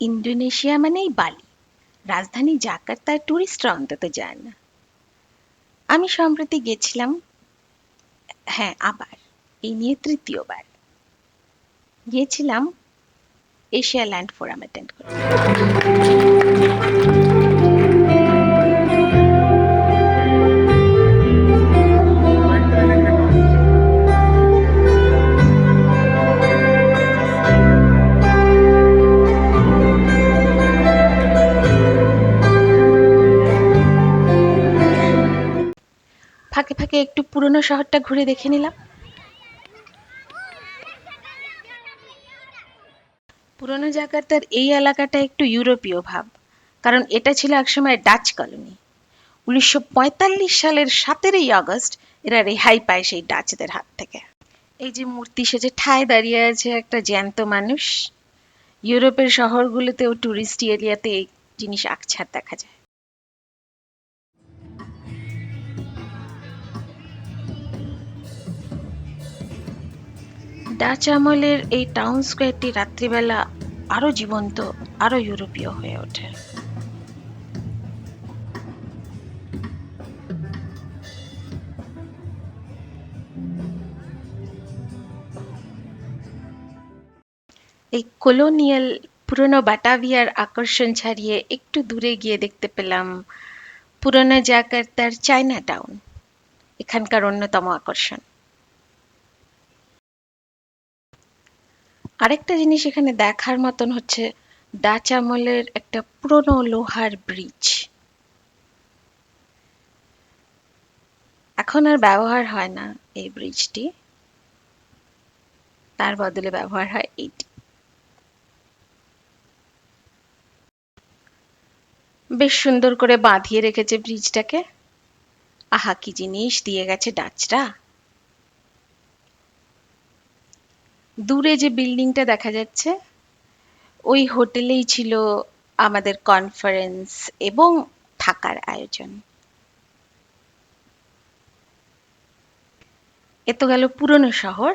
Indonesia মানেই বালি। রাজধানী জাকার্তার ট্যুরিস্টরা অন্তত যায় না। আমি সম্প্রতি গেছিলাম হ্যাঁ আবার, এই নিয়ে তৃতীয়বার। গিয়েছিলাম এশিয়া ল্যান্ড ফোরাম অ্যাটেন্ড করতে। ফাঁকে একটু পুরনো শহরটা ঘুরে দেখে নিলাম। পুরনো জাকার্তার এই এলাকাটা একটু ইউরোপীয় ভাব, কারণ এটা ছিল একসময় ডাচ কলোনি। উনিশশো পঁয়তাল্লিশ সালের সতেরোই আগস্ট এরা রেহাই পায় সেই ডাচদের হাত থেকে। এই যে মূর্তি সেজে ঠায় দাঁড়িয়ে আছে একটা জ্যান্ত মানুষ। ইউরোপের শহরগুলোতেও টুরিস্ট এরিয়াতে এই জিনিস আকছার দেখা যায়। ডাচ আমলের এই টাউন স্কোয়ারটি রাত্রিবেলা আরও জীবন্ত, আরও ইউরোপীয় হয়ে ওঠে। এই কলোনিয়াল পুরনো বাটাভিয়ার আকর্ষণ ছাড়িয়ে একটু দূরে গিয়ে দেখতে পেলাম পুরনো জাকার্তার চায়না টাউন এখানকার অন্যতম আকর্ষণ। আরেকটা জিনিস এখানে দেখার মতন হচ্ছে ডাচ আমলের একটা পুরনো লোহার ব্রিজ। এখন আর ব্যবহার হয় না এই ব্রিজটি। তার বদলে ব্যবহার হয় এইটি। বেশ সুন্দর করে বাঁধিয়ে রেখেছে ব্রিজটাকে। আহা, কি জিনিস, দিয়ে গেছে ডাচরা দূরে যে বিল্ডিংটা দেখা যাচ্ছে, ওই হোটেলেই ছিল আমাদের কনফারেন্স এবং থাকার আয়োজন। এ তো গেল পুরনো শহর,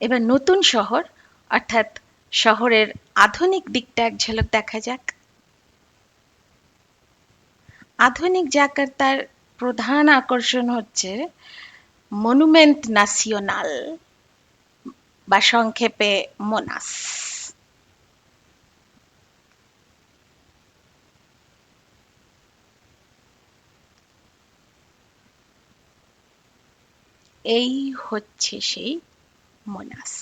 এবার নতুন শহর, অর্থাৎ শহরের আধুনিক দিকটা এক ঝলক দেখা যাক। আধুনিক জাকার্তার প্রধান আকর্ষণ হচ্ছে মনুমেন্ট নাসিওনাল বা সংক্ষেপে মোনাস। এই হচ্ছে সেই মোনাস।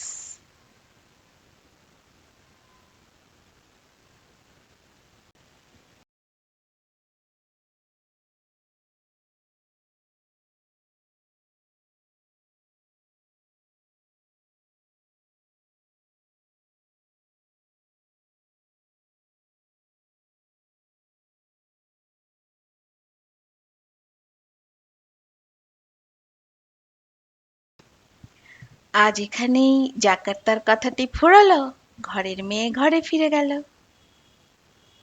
আজ এখানেই জাকার্তার কথাটি ফুরালো ঘরের মেয়ে ঘরে ফিরে গেল।